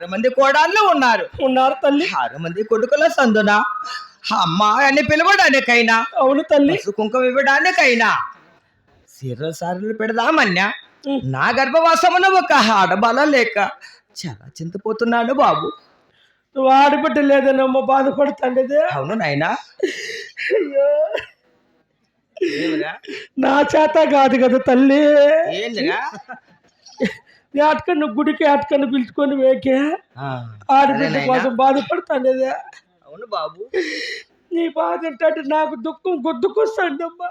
ఆరు మంది కోడాళ్ళు ఉన్నారు. ఉన్నారు తల్లి. ఆరు మంది కొడుకుల సందున అమ్మ అని పిలవడానికైనా అవును తల్లి. కుంకుమ ఇవ్వడానికైనా. సీరలు సారులు పెడదామన్యా ఉం. నా గర్భవాసమున ఒక ఆడబల లేక చాలా చింతపోతున్నాను బాబు. నువ్వు ఆడబిడ్డ లేదనమ్మ బాధపడుతుండేదే. అవును నాయనా? నా చేత కాదు కదా తల్లి. ఏందిరా? అటుకన్ను గుడికి అటుకన్ను పిలుచుకొని వేకే ఆడబిడ్డ కోసం బాధపడుతుండేదే అవును బాబు. నీ బాధ ఏంటంటే నాకు దుఃఖం గుద్దుకొస్తాడమ్మా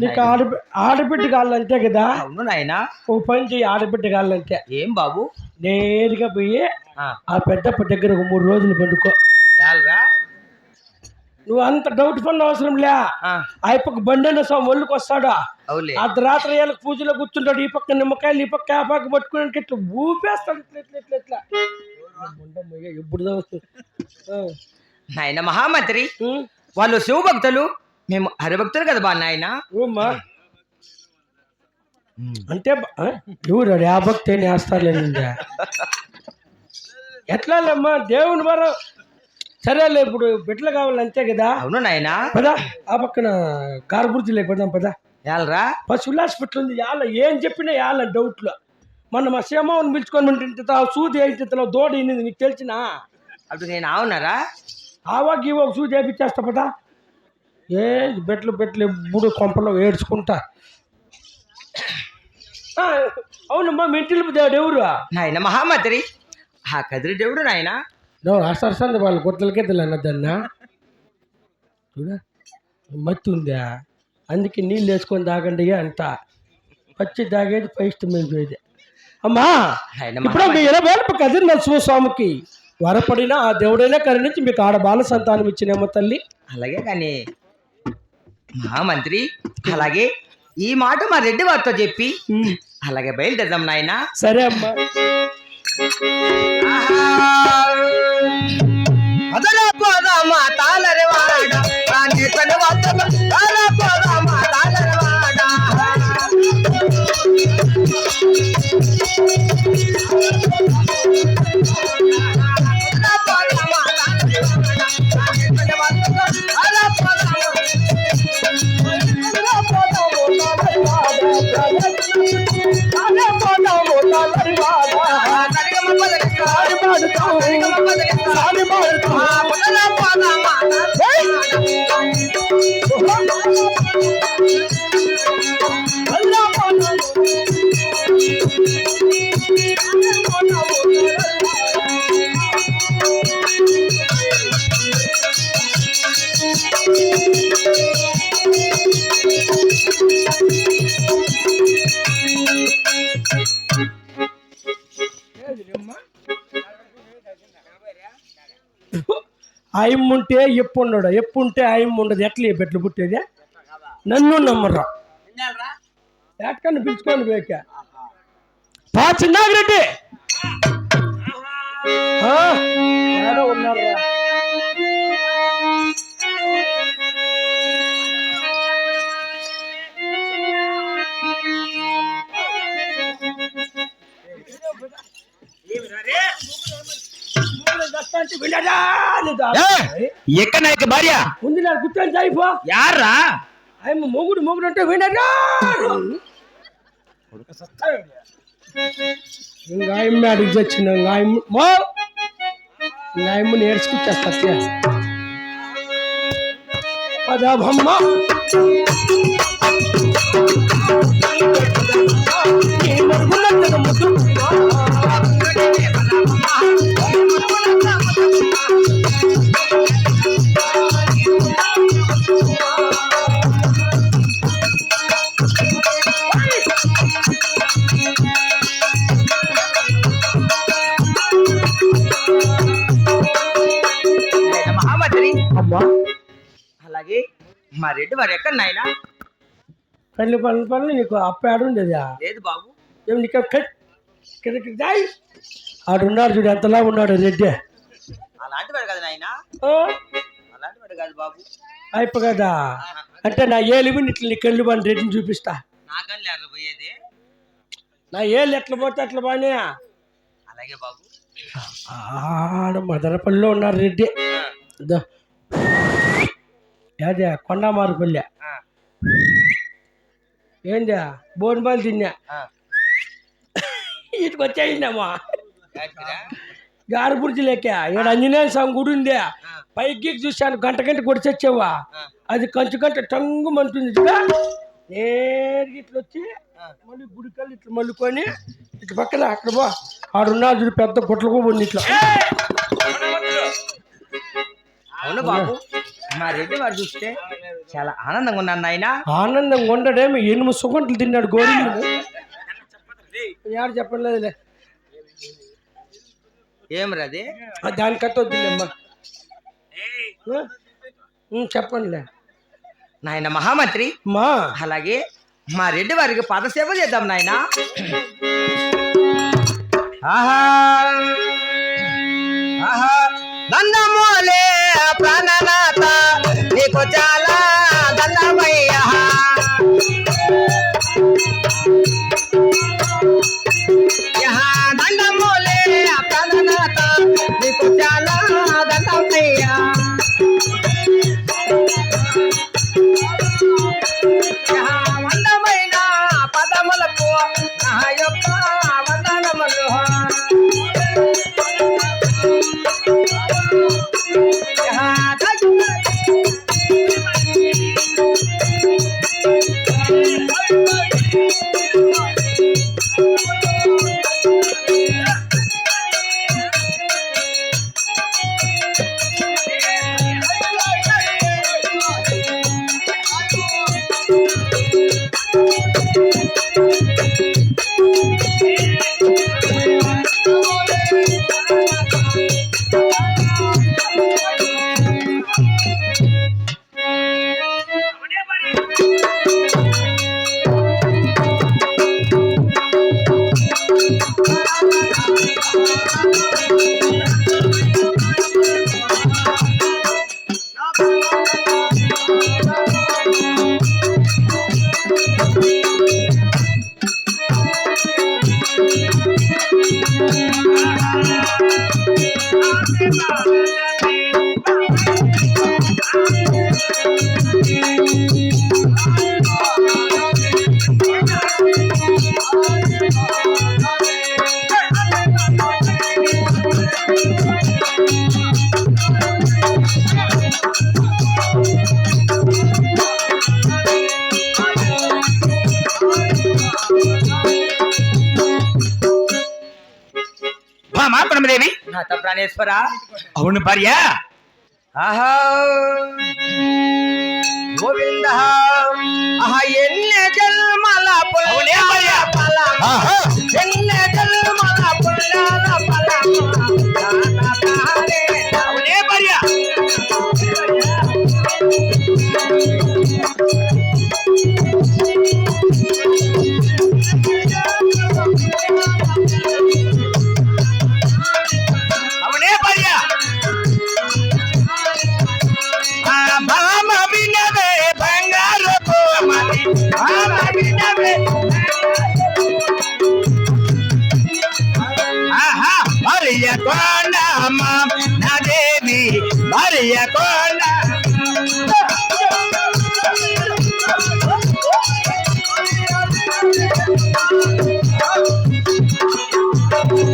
నీకు ఆడబి ఆడబిడ్డ కావాలంటే కదా అవును నాయనా. ఓ పని చెయ్యి ఆడబిడ్డ కావాలంటే. ఏం బాబు? నేరుగా పోయి ఆ, పెద్దప్ప దగ్గర ఒక మూడు రోజులు పండుకో. నువ్వు అంత డౌట్ పడిన అవసరం లే ఆ, పక్క బండి స్వామి ఒళ్ళుకి వస్తాడా అర్ధరాత్రి ఏళ్ళకి పూజలో కూర్చుంటాడు ఈ పక్క నిమ్మకాయలు ఈ పక్క ఆ పక్క పట్టుకుని ఇట్లా ఊపేస్తాడు ఇట్లా ఇట్లా ఇట్లా ఇట్లా ఉండమ్మయ్య, ఎప్పుడు. నాయన మహామంత్రి? వాళ్ళు శివభక్తులు మేము హరిభక్తులు కదా బా నాయన. అంటే? ఎవరు ఆ భక్తి వేస్తారులేండి ఎట్లా అమ్మా దేవుని వరం సరేలే ఇప్పుడు బిడ్డలు కావాలి అంతే కదా? అవును నాయన. పదా ఆ పక్కన కార్బుర్జీ లేకపోదాం పదా. చాలరా పశువుల హాస్పిటల్ ఉంది యాల. ఏం చెప్పినా యాల డౌట్లో. మొన్న మా శ్యామని పిలుచుకొని ఆ సూది వేయించిన దోడ ఇన్నింది నీకు తెలిసినా? అప్పుడు నేను అవునరా ఆవా గీవో సూది వేయించేస్తా పదా. ఏ బెట్లు బెట్లు ఎప్పుడు కొంపలో ఏడ్చుకుంటా. అవునమ్మా మీ ఇంటిలో దేవుడు ఎవరు? నాయన మహామంత్రి. ఆ కదిరి దేవుడు నాయన. నువ్వు అసలు వాళ్ళు గుట్టలకే అన్నదన్నా చూడా మత్తి ఉందా? అందుకే నీళ్ళు వేసుకొని తాగండి అంట. పచ్చి తాగేది పైష్టమైపోయేది అమ్మా ఆయన ఇప్పుడు మీ ఇరవై వేల కదిరి నరసింహ స్వామికి వరపడిన ఆ దేవుడైనా కరుణించి మీకు ఆడ బాల సంతానం ఇచ్చినేమో తల్లి. అలాగే కానీ మహామంత్రి అలాగే ఈ మాట మా రెడ్డి వారితో చెప్పి అలాగే బయలుదేరదాం నాయన. సరే అమ్మా. ಅದರ ಪದ ಮಾತ ఆయమ్ముంటే ఎప్పు ఉండడు ఎప్పు ఉంటే ఆయమ్మ ఉండదు ఎట్లా బిడ్డలు పుట్టేది? నన్ను నమ్మరా ఎక్కడికన్నా పిలుచుకొని పోయాక. పా చిన్నాగిరెడ్డి ఉన్నారా ఎక్కడ నాయక భార్య? ఉంది నాకు గుర్తు అయిపో యారా ఆయన మొగుడు మొగుడు అంటే ఇంకా ఆయమ్మ అడిగి ఆయమ్మ మో! ఆయమ్మ నేర్చుకుంటా పదభమ్మ పనులు పనులు నీకు అప్పాడు ఉండేదా. లేదు బాబు. ఏం నీకు కిందకి జాయ్. ఆడున్నాడు చూడు ఎంతలా ఉన్నాడు రెడ్డి. అలాంటి వాడు కదా నాయన. ఆ, అలాంటి వాడు కాదు బాబు. అయిపో కదా. అంటే నా ఏలిమి ఇట్లా నీ కళ్ళు పని రెడ్డిని చూపిస్తా. నాకని లేరు పోయేది. నా ఏళ్ళు ఎట్లా పోతే అట్లా బానే. అలాగే బాబు. ఆడ మదనపల్లిలో ఉన్నారు రెడ్డి. ఏదే కొండమారుపల్లి ఆ, ఏందా బోన్బాలు తిన్నా. ఇటుకు వచ్చేసిందమ్మా లెక్క. ఇక్కడ ఆంజనేయ స్వామి గుడి ఉందే. పైకి చూశాను గంట గంట కొడిచొచ్చావా అది కంచు గంట టంగు మంటుంది. నేరుగా ఇట్లా వచ్చి. మళ్ళీ గుడికల్లి ఇట్లా మల్లుకొని ఇటు పక్కన అక్కడ బా ఆడున్నారు చూడు పెద్ద గుట్టలు కూడా ఉంది ఇట్లా. అవును బాబు. మా రెడ్డి వాడు చూస్తే చాలా ఆనందంగా ఉన్నాను నాయన. ఆనందంగా ఉండడేమో ఎనిమిది సుగంటలు తిన్నాడు గోరిండు యాడు చెప్పలేదులే. ఏం రది వద్దులేమ్మా. చెప్పండిలే. నాయన మహామంత్రి. మా? అలాగే మా రెడ్డి వారికి పదసేవ చేద్దాం నాయన. ఆహా! ఆహా! దండమోలే ప్రాణనాథ నీకు చాలా దండమయ్యా యహా దండమోలే ప్రాణనాథ నీకు చాలా దండమయ్యా వందమైన మాత్రమదేవి నాథ ప్రాణేశ్వర అవును భార్య. ఆహా. గోవింద. ఆహా ఎన్ని జన్మల. ఎన్ని జన్మల పుణ్యాల ఆహా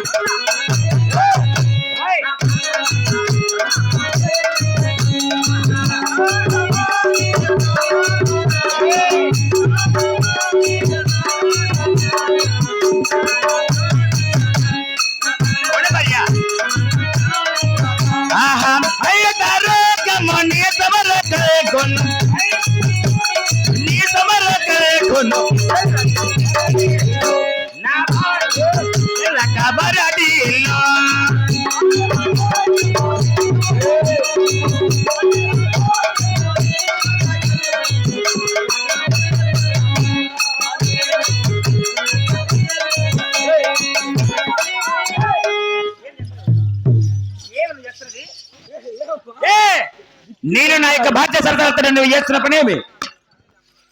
నువ్వు చేస్తున్న పనేమి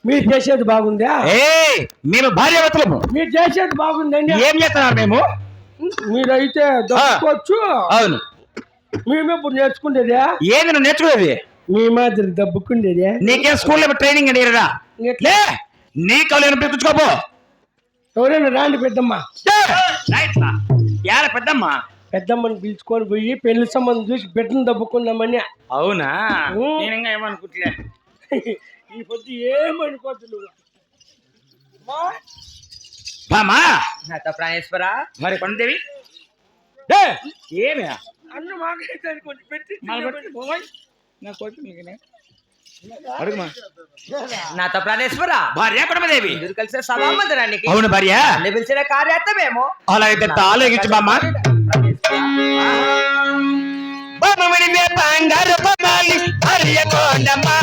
మీరు చేసేది బాగుందా? ఏ మేము భార్యావతులము మీరు చేసేది బాగుందండి. ఏం చేస్తున్నారు మేము? మీరైతే దప్పుకోవచ్చు అవును. మేము ఇప్పుడు నేర్చుకునేదే ఏంది నువ్వు నేర్చుకునేది? మీ మాదిరి దబ్బుకుండేదే నీకేం స్కూల్లో ట్రైనింగ్ అండి రా లే నీ కళ్ళు పిలుచుకోపో ఎవరైనా రాండి పెద్దమ్మ. యార పెద్దమ్మా? పెద్దమ్మని పిలుచుకొని పోయి పెళ్ళి సంబంధం చూసి బిడ్డను దబ్బుకున్నామని అవునా? ఊ. నేను ఇంకా ఏమనుకుంటులే. ఈ పొద్దు ఏమనుకోవద్దు నువ్వు. మా, బామా నాతో ప్రాణేశ్వర మరి కొండదేవి ఏమి? అన్న మాకైతే కొంచెం పెట్టి మళ్ళీ పోయి. నా కొడుకు. అడుగుమా? ప్రాణేశ్వర భార్య కుటుంబదేవి ఇద్దరు కలిసిన సభా మందిరానికి అవును భార్య. అన్ని పిలిచిన కార్యార్థమేమో అలా అయితే ఆలోచించు బామ్మ బామ్మని బంగారు బొమ్మాలి భార్య కొండమ్మా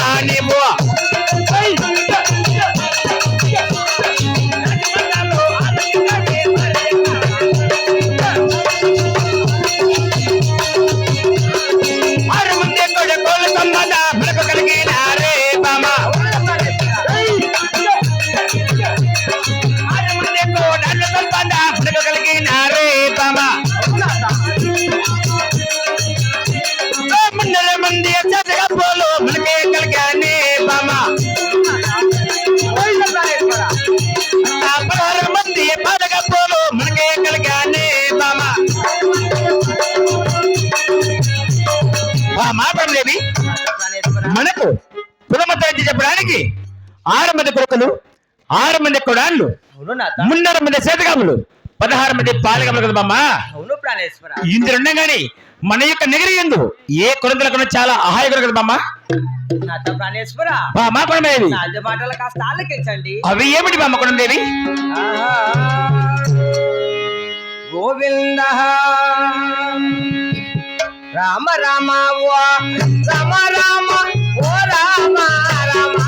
మనకు కులమతాన్ని చెప్పడానికి ఆరు మంది కొడుకులు ఆరు మంది కొడాళ్ళు మున్నర మంది చేతగాములు పదహారు మంది పాలగములు కదా బామ్మ? అవును ప్రాణేశ్వర. ఇందులుండగాని మన యొక్క నగరి ఎందు ఏ కొరంతలకు చాలా అహాయకులు కదా బామ్మ? కొనమేవి అవి ఏమిటి బామ్మ కొనదేవి గోవింద రామ రామ రామ రామ. ఓ రామ రామ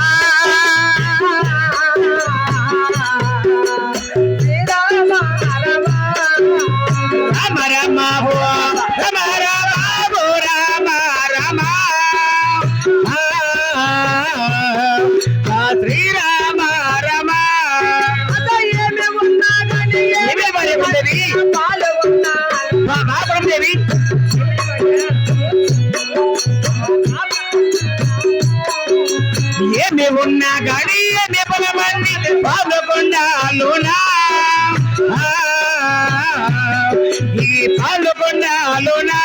బలమంది పాల్గొండాలునా ఈ పాల్గొండాలునా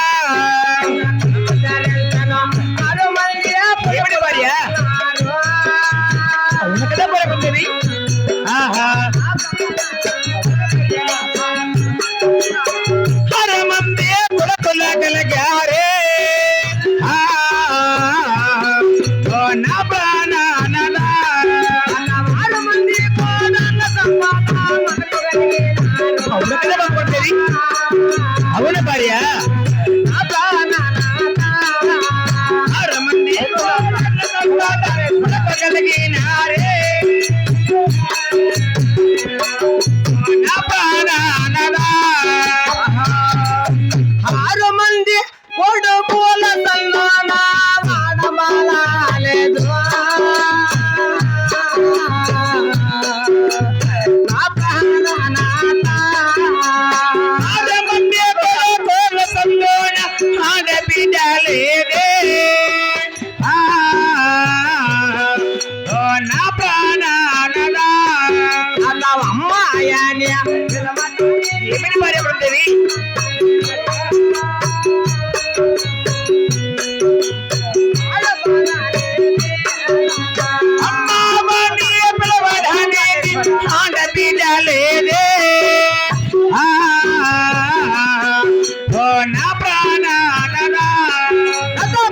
నా ప్రాణనాథా.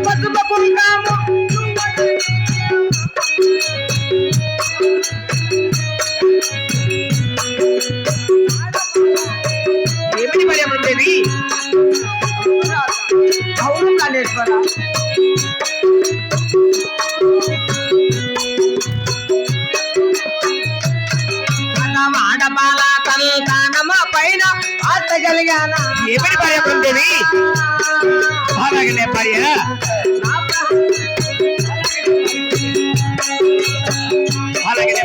పసుపు కుంకాము ఏమిటి భార్య బృందేవి? అవును కాళేశ్వర పట్టగలిగానా భార్య బృందేవి భార్య. అలాగనే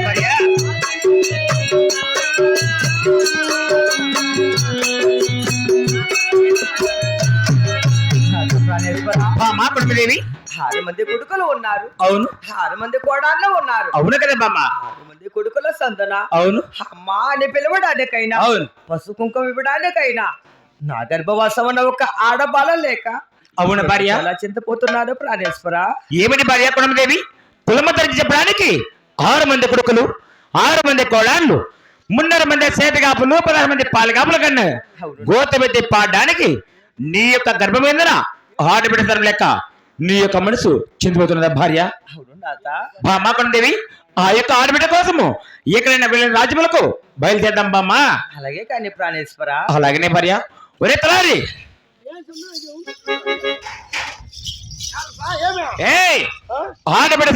ఆరు మంది కొడుకులు ఉన్నారు. అవును. ఆరు మంది కోడాళ్ళు ఉన్నారు. అవును కదా బామ్మ. కొడుకుల సందన. అవును. అమ్మా అని పిలవడానికైనా అవును. పసు కుంకుమ ఇవ్వడానికైనా నా గర్భవాసం ఉన్న ఒక ఆడబాల లేక అవును భార్య? చాలా చింతపోతున్నాను ప్రాణేశ్వర? ఏమిటి భార్య కుటుంబదేవి కులమతరించి చెప్పడానికి ఆరు మంది కొడుకులు ఆరు మంది కోడాళ్ళు మున్నర మంది సేతగాపులు పదహారు మంది పాలగాపుల కన్నా. గోతమెత్తి పాడడానికి నీ యొక్క గర్భమేందన ఆడబిడతరం లెక్క నీ యొక్క మనసు చిందిపోతున్నదా భార్య? అవును నాత బామ్మ కొండదేవి ఆ యొక్క ఆడబిడ్డ కోసము ఎక్కడైనా వెళ్ళిన రాజ్యములకు బయలుదేరదాం బామ్మ. అలాగే కానీ ప్రాణేశ్వర. అలాగనే భార్య. ఒరే తలారి. ఏయ్ ఆడబిడ్డ